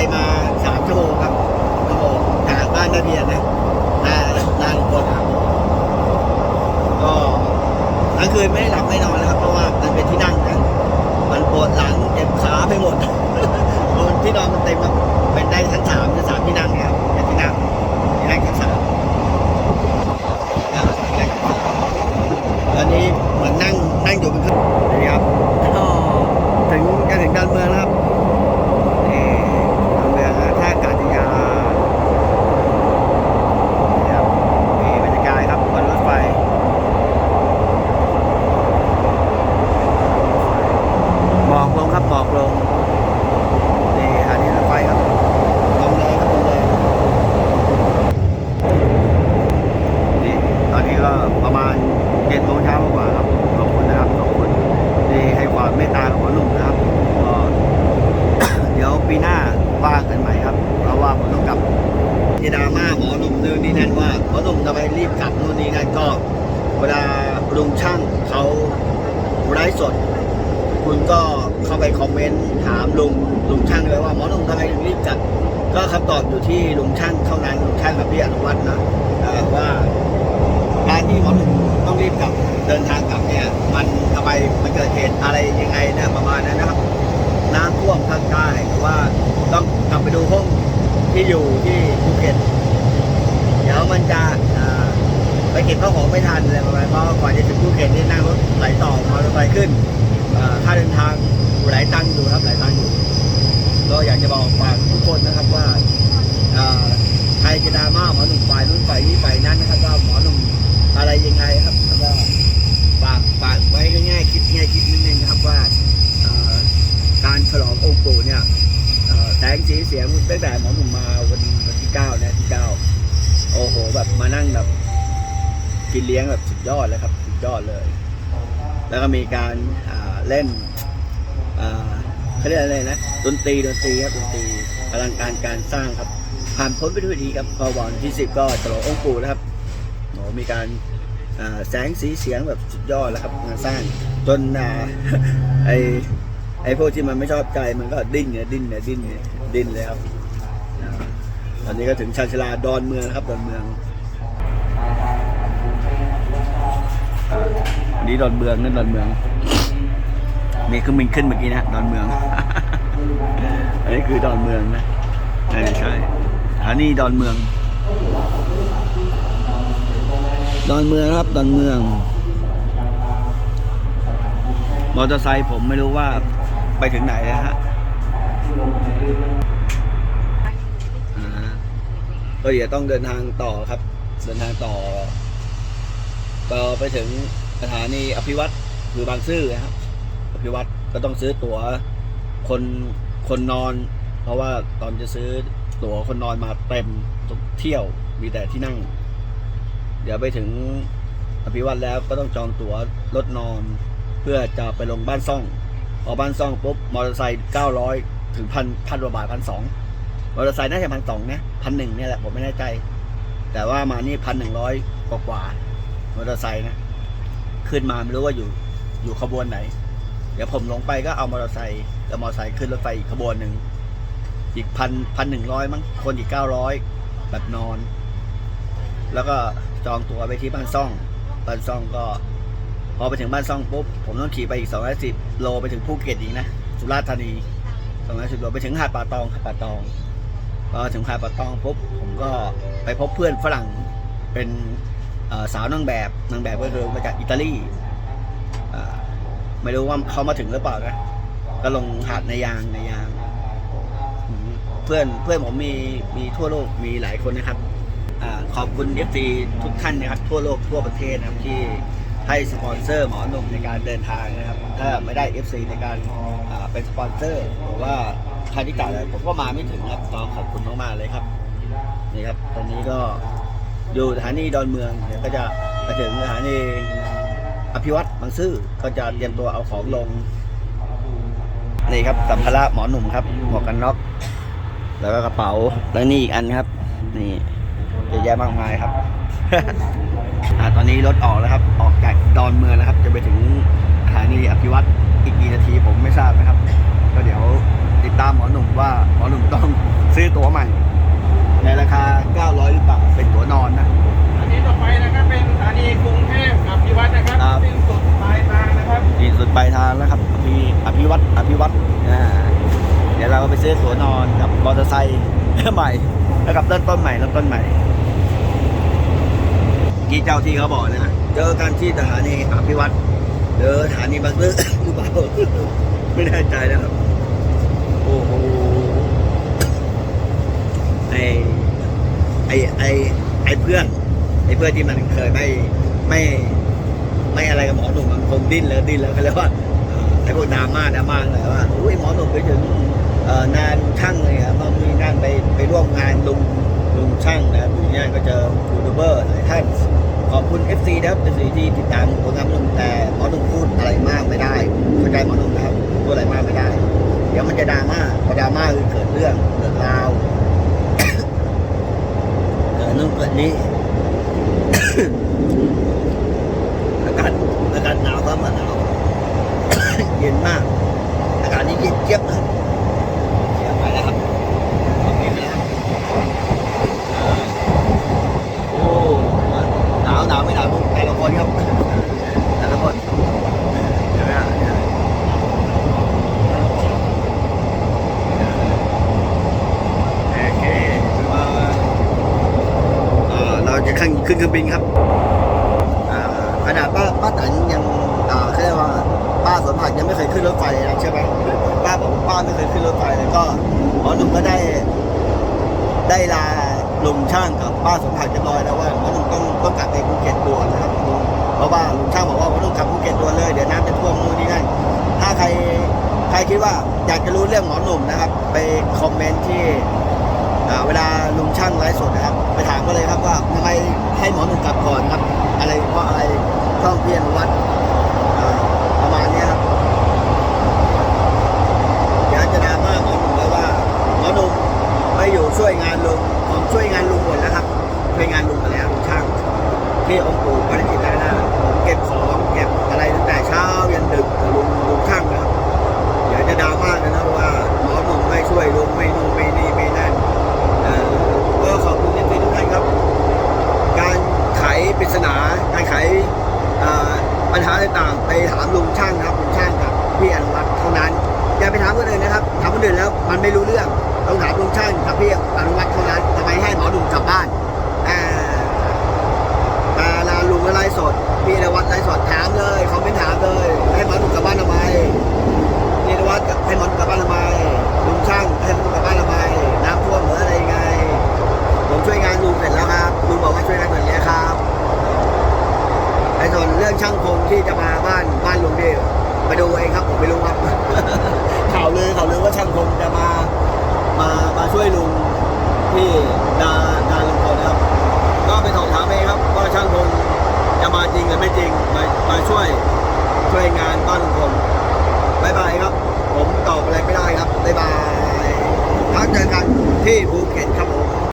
มอเตอร์ไซค์มาสามชั่วโมงครับชั่วโมงจากบ้านนาเบียนนะนาหน้าลุงพลครับก็ทั้งคืนไม่ได้หลับไม่นอนนะครับ เพราะว่ามันเป็นที่นั่งนะมันปวดหลังเจ็บขาไปหมดเพราะที่นอนมันเต็มครับเป็นได้ชั้นสามชั้นสามที่นั่งครับเป็นที่นั่งที่นั่งชั้นสามตอนนี้เหมือนนั่งนั่งอยู่บนเครื่องนี่ครับก็ถึงจะถึงดอนเมืองแล้วครับนี่ดอนเมืองนะท่าอากาศยานนี่ครับมีบรรยากาศครับบนรถไฟ หมอกลงครับหมอกลงนี่อันนี้รถไฟครับลงเลยครับลงเลยนี่ตอนนี้ก็ ประมาณเจ็ดโมงเช้ากว่าครับขอบคุณนะครับขอบคุณที่ให้ความเมตตาของหมอหนุ่มนะครับก็เดี๋ยวปีหน้าว่ากันใหม่ครับ เพราะว่าผมต้องกลับที่ดราม่าหมอหนุ่มนู่นนี่นั่นว่าหมอหนุ่มทำไมรีบกลับนู่นนี่นั่นก็ เวลาลุงช่างเขาไลฟ์สด คุณก็เข้าไปคอมเมนต์ถามลุงลุงช่างเลยว่าหมอหนุ่มทำไมถึงรีบกลับก็คำตอบอยู่ที่ลุงช่างเท่านั้นลุงช่างกับพี่อนุวัฒน์นะว่า การที่หมอหนุ่มต้องรีบกลับเดินทางกลับเนี่ย มันทำไมมันเกิดเหตุอะไรยังไงเนี่ยประมาณนั้นนะครับ น้ำท่วมภาคใต้หรือว่าต้องกลับไปดูห้องที่อยู่ที่ภูเก็ตเดี๋ยวมันจะไปเก็บข้าวของไม่ทันอะไรประมาณเพราะก่อนจะถึงภูเก็ตนี่นั่งรถไหลต่อมอเตอร์ไซค์ขึ้นค่าเดินทางหลายตังค์อยู่ครับหลายตังค์อยู่ก็อยากจะบอกฝากทุกคนนะครับว่าอ่าใครจะดราม่าหมอหนุ่มฝ่ายนู้นฝ่ายนี้ฝ่ายนั้นนะครับว่าหมอหนุ่ม อะไรยังไงครับแล้วก็ฝากฝากไว้ง่ายๆคิดง่ายคิดนิดนึงนะครับว่าการฉลององค์ปู่เนี่ยเอ่อแสงสีเสียงตั้งแต่หมอหนุ่มมาวันวันที่เก้านี่ยที่เก้าโอ้โหแบบมานั่งแบบกินเลี้ยงแบบสุดยอดเลยครับสุดยอดเลย แล้วก็มีการเล่นเขาเรียกอะไรนะดนตรีดนตรีครับดนตรีอลังการการสร้างครับผ่านพ้นไปด้วยดีครับพอวันที่สิบก็ฉลององค์ปู่นะครับ มีการแสงสีเสียงแบบสุดยอดแล้วครับงานสร้างจนอไอไอพวกที่มันไม่ชอบใจมันก็ดิ้นเนี่ยดิ้นเนี่ยดิ้นเนี่ยดิ้นเลยครับตอนนี้ก็ถึงชานชลาดอนเมืองครับดอนเมืองอันนี้ดอนเมืองนั่นดอนเมืองมีเครื่องบินขึ้นเมื่อกี้นะดอนเมือง อันนี้คือดอนเมืองนะไม่ใช่อันนี้ดอนเมือง ดอนเมืองครับดอนเมือง มอเตอร์ไซค์ผมไม่รู้ว่าไปถึงไหนแล้วฮะอ่าก็เดี๋ยวต้องเดินทางต่อครับ เดินทางต่อก็ไปถึงสถานีอภิวัตรคือบางซื่อนะครับ อภิวัตรก็ต้องซื้อตั๋วคนคนนอน เพราะว่าตอนจะซื้อตั๋วคนนอนมาเต็มทุกเที่ยวมีแต่ที่นั่ง เดี๋ยวไปถึงอภิวัตแล้วก็ต้องจองตั๋วรถนอน เพื่อจะไปลงบ้านซ่องพอบ้านซ่องปุ๊บมอเตอร์ไซค์เก้าร้อยถึงพันพันกว่าบาทพันสองมอเตอร์ไซค์น่าจะพันสองนะพันหนึ่งเนี่ยแหละผมไม่แน่ใจ แต่ว่ามานี่พันหนึ่งร้อยกว่าๆมอเตอร์ไซค์นะขึ้นมาไม่รู้ว่าอยู่อยู่ขบวนไหน เดี๋ยวผมลงไปก็เอามอเตอร์ไซค์แล้วมอเตอร์ไซค์ขึ้นรถไฟอีกขบวนหนึ่งอีกพันพันหนึ่งร้อยมั้งคนอีกเก้าร้อยแบบนอน แล้วก็ จองตั๋วไปที่บ้านซ่อง บ้านซ่องก็ พอไปถึงบ้านซ่องปุ๊บผมต้องขี่ไปอีกสองร้อยสิบโลไปถึงภูเก็ตอีกนะสุราษฎร์ธานีสองร้อยสิบโลไปถึงหาดป่าตองหาดป่าตองพอถึงหาดป่าตองปุ๊บผมก็ไปพบเพื่อนฝรั่งเป็นสาวนางแบบนางแบบก็คือมาจากอิตาลีไม่รู้ว่าเขามาถึงหรือเปล่านะก็ลงหาดในยางในยาง เพื่อนเพื่อนผมมีมีทั่วโลกมีหลายคนนะครับ ขอบคุณเอฟซีทุกท่านนะครับทั่วโลกทั่วประเทศนะครับที่ให้สปอนเซอร์หมอหนุ่มในการเดินทางนะครับ ถ้าไม่ได้ FC ในการเป็นสปอนเซอร์หรือว่าคาที่จ่าอะไรผมก็มาไม่ถึงครับต้อขอบคุณมากๆเลยครับนี่ครับ ตอนนี้ก็อยู่สถานีดอนเมืองเดี๋ยวก็จะไปถึงสถานีอภิวัตรบางซื่อก็จะเตรียมตัวเอาของลงนี่ครับสัมภาระหมอหนุ่มครับหมวกกันน็อกแล้วก็กระเป๋าแล้วนี่อีกอันครับ นี่ เยอะแยะมากมายครับอ่าตอนนี้รถออกแล้วครับ ออกจากดอนเมืองนะครับ จะไปถึงสถานีอภิวัตรอีกกี่นาทีผมไม่ทราบนะครับ ก็เดี๋ยวติดซื้อตั๋วใหม่ ในราคา 900 หรือเปล่าเป็นตั๋วนอนนะอันนี้ต่อไปนะครับเป็นสถานีกรุงเทพอภิวัฒน์นะครับครับสิ้นสุดปลายทางนะครับที่สุดปลายทางแล้วครับอภิอภิวัตอภิวัตอ่าเดี๋ยวเราก็ไปซื้อตั๋วนอนกับมอเตอร์ไซค์ใหม่แล้วกับเริ่มต้นใหม่เริ่มต้นใหม่ กี่เจ้าที่เขาบอกนะเจอกันที่สถานีอภิวัตเจอสถานีบางซื่อหรือเปล่าไม่แน่ใจนะครับโอ้โหไอไอไอไอเพื่อนไอเพื่อนที่มันเคยไม่ไม่ไม่อะไรกับหมอหนุ่มมันคงดิ้นแล้วดิ้นแล้วก็เลยว่าไอพวกดราม่าดราม่าเลยว่าอุ้ยหมอหนุ่มไปถึงเอ่องานช่างเลยครับมีงานไปไปร่วมงานลุง ลุงช่างนะครับอยู่เนี่ยก็เจอยูทูบเบอร์หลายท่านขอบคุณ FC นะครับ FC ที่ติดตามผลงานหมอหนุ่มแต่หมอหนุ่มพูดอะไรมากไม่ได้เข้าใจหมอหนุ่มนะครับพูดอะไรมากไม่ได้ เดี๋ยวมันจะดราม่าพอดราม่าคือเกิดเรื่องเกิดราวเกิดนู่นเกิดนี่อากาศอากาศหนาวครับหนาวเย็นมากอากาศนี้เย็นเจี๊ยบเลยเจี๊ยบไปแล้วครับโอเคไปแล้วอ่าโอ้หนาวหนาวไม่หนาวแต่ละคนครับแต่ละคนเห็นไหมฮะโอเคมาอ่าเรา จะขึ้นขึ้นเครื่องบินครับขนาดป้าป้าแตนยังเขาเรียกว่าป้าสวนผักยังไม่เคยขึ้นรถไฟนะใช่ไหมป้าบอกป้าไม่เคยขึ้นรถไฟเลยก็หมอหนุ่มก็ได้ ได้ลาลุงช่างกับป้าสวนผักเรียบร้อยแล้วว่าหมอหนุ่มต้องต้องกลับไปภูเก็ตด่วนนะครับเพราะว่าลุงช่างบอกว่าหมอหนุ่มกลับภูเก็ตด่วนเลยเดี๋ยวน้ำจะท่วมนู่นนี่นั่นถ้าใครใครคิดว่าอยากจะรู้เรื่องหมอหนุ่มนะครับ ไปคอมเมนต์ที่ เวลาลุงช่างไลฟ์สดนะครับ ไปถามก็เลยครับว่าทำไมให้หมอหนุ่มกลับก่อนครับ อะไรเพราะอะไรต้องเพียนวัดอ่าประมาณเนี้ยครับเดี๋ยวจะดราม่าหมอหนุ่มเลยว่าหมอหนุ่มไม่อยู่ช่วยงานลุงผมช่วยงานลุงหมดแล้วครับช่วยงานลุงมาแล้วลุงช่าง ที่องค์ปู่ปาริจิตนานาผมเก็บของเก็บอะไรตั้งแต่เช้ายันดึกกับลุงลุงช่างนะครับ เดี๋ยวจะดราม่ากันนะว่าหมอหนุ่มไม่ช่วยลุงไม่นู่นไม่นี่ไม่นั่นเอ่อก็ขอบคุณที่ทุกท่านครับ การไขปริศนาการไขเอ่อปัญหาต่างๆไปถามลุงช่างนะครับลุงช่างกับพี่อนุวัฒน์เท่านั้น อย่าไปถามคนอื่นนะ ครับถามคนอื่นแล้วมันไม่รู้เรื่องต้องถามลุงช่างกับพี่อนุวัฒน์เท่านั้นทำไมให้หมอหนุ่มกลับบ้านอ่ามาลาลุงก็ไล่สด พี่นวัดไล่สดถามเลยเขาไม่ถามเลย ให้หมอหนุ่มกลับบ้านทำไมพี่นวัดให้หมอหนุ่มกลับบ้านทำไม